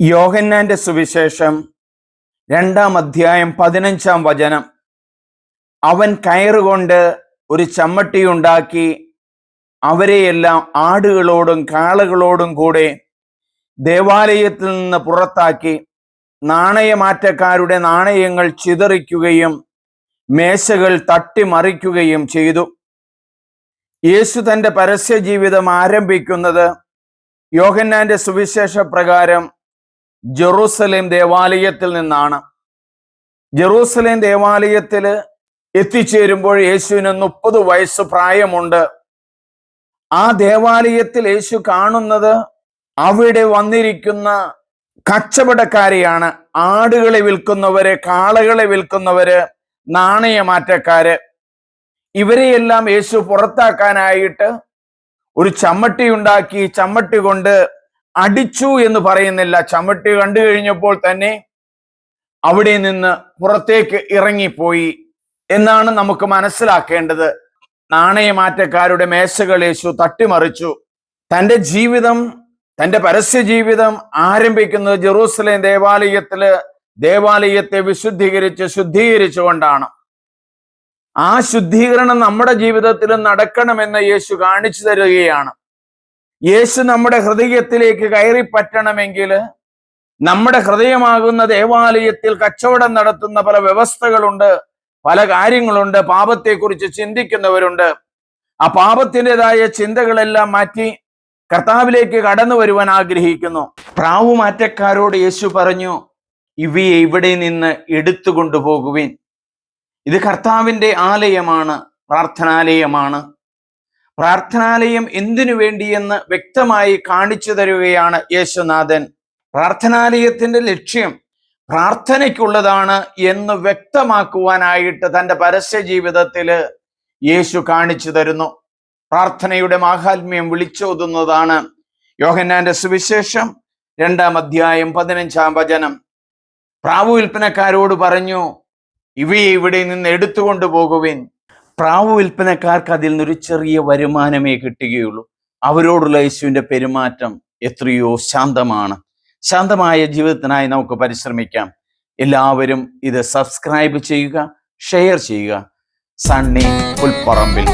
യോഹന്നാന്റെ സുവിശേഷം രണ്ടാം അധ്യായം പതിനഞ്ചാം വചനം. അവൻ കയറുകൊണ്ട് ഒരു ചമ്മട്ടി ഉണ്ടാക്കി അവരെയെല്ലാം ആടുകളോടും കാളകളോടും കൂടെ ദേവാലയത്തിൽ നിന്ന് പുറത്താക്കി നാണയമാറ്റക്കാരുടെ നാണയങ്ങൾ ചിതറിക്കുകയും മേശകൾ തട്ടിമറിക്കുകയും ചെയ്തു. യേശു തന്റെ പരസ്യ ജീവിതം ആരംഭിക്കുന്നത് യോഹന്നാന്റെ സുവിശേഷ പ്രകാരം ജെറൂസലേം ദേവാലയത്തിൽ നിന്നാണ്. ജെറൂസലേം ദേവാലയത്തിൽ എത്തിച്ചേരുമ്പോൾ യേശുവിന് മുപ്പത് വയസ്സ് പ്രായമുണ്ട്. ആ ദേവാലയത്തിൽ യേശു കാണുന്നത് അവിടെ വന്നിരിക്കുന്ന കച്ചവടക്കാരെയാണ്. ആടുകളെ വിൽക്കുന്നവര് കാളകളെ വിൽക്കുന്നവര് നാണയമാറ്റക്കാര്. ഇവരെയെല്ലാം യേശു പുറത്താക്കാനായിട്ട് ഒരു ചമ്മട്ടി ഉണ്ടാക്കി ചമ്മട്ടി കൊണ്ട് അടിച്ചു എന്ന് പറയുന്നില്ല. ചമ്മട്ടി കണ്ടു കഴിഞ്ഞപ്പോൾ തന്നെ അവിടെ നിന്ന് പുറത്തേക്ക് ഇറങ്ങിപ്പോയി എന്നാണ് നമുക്ക് മനസ്സിലാക്കേണ്ടത്. നാണയമാറ്റക്കാരുടെ മേശകൾ യേശു തട്ടിമറിച്ചു. തന്റെ ജീവിതം തന്റെ പരസ്യ ജീവിതം ആരംഭിക്കുന്നത് ജെറൂസലേം ദേവാലയത്തിൽ ദേവാലയത്തെ വിശുദ്ധീകരിച്ച് ശുദ്ധീകരിച്ചുകൊണ്ടാണ്. ആ ശുദ്ധീകരണം നമ്മുടെ ജീവിതത്തിൽ നടക്കണമെന്ന് യേശു കാണിച്ചു തരികയാണ്. യേശു നമ്മുടെ ഹൃദയത്തിലേക്ക് കയറി പറ്റണമെങ്കിൽ നമ്മുടെ ഹൃദയമാകുന്ന ദേവാലയത്തിൽ കച്ചവടം നടത്തുന്ന പല വ്യവസ്ഥകളുണ്ട് പല കാര്യങ്ങളുണ്ട് പാപത്തെക്കുറിച്ച് ചിന്തിക്കുന്നവരുണ്ട്. ആ പാപത്തിന്റെതായ ചിന്തകളെല്ലാം മാറ്റി കർത്താവിലേക്ക് കടന്നു വരുവാൻ ആഗ്രഹിക്കുന്നു. പ്രാവുമാറ്റക്കാരോട് യേശു പറഞ്ഞു ഇവയെ ഇവിടെ നിന്ന് എടുത്തു കൊണ്ടുപോകുവിൻ ഇത് കർത്താവിന്റെ ആലയമാണ് പ്രാർത്ഥനാലയമാണ്. പ്രാർത്ഥനാലയം എന്തിനു വേണ്ടിയെന്ന് വ്യക്തമായി കാണിച്ചു തരുകയാണ് യേശുനാഥൻ. പ്രാർത്ഥനാലയത്തിന്റെ ലക്ഷ്യം പ്രാർത്ഥനയ്ക്കുള്ളതാണ് എന്ന് വ്യക്തമാക്കുവാനായിട്ട് തന്റെ പരസ്യ ജീവിതത്തിൽ യേശു കാണിച്ചു തരുന്നു. പ്രാർത്ഥനയുടെ മാഹാത്മ്യം വിളിച്ചോതുന്നതാണ് യോഹന്നാന്റെ സുവിശേഷം രണ്ടാം അധ്യായം പതിനഞ്ചാം വചനം. പ്രാവ് വിൽപ്പനക്കാരോട് പറഞ്ഞു ഇവയെ ഇവിടെ നിന്ന് എടുത്തുകൊണ്ടു പോകുവിൻ പ്രാവു വിൽപ്പനക്കാർക്ക് അതിൽ നിന്നൊരു ചെറിയ വരുമാനമേ കിട്ടുകയുള്ളൂ. അവരോടുള്ള യേശുവിന്റെ പെരുമാറ്റം എത്രയോ ശാന്തമാണ്. ശാന്തമായ ജീവിതത്തിനായി നമുക്ക് പരിശ്രമിക്കാം. എല്ലാവരും ഇത് സബ്സ്ക്രൈബ് ചെയ്യുക ഷെയർ ചെയ്യുക. സണ്ണി പുൽപ്പറമ്പിൽ.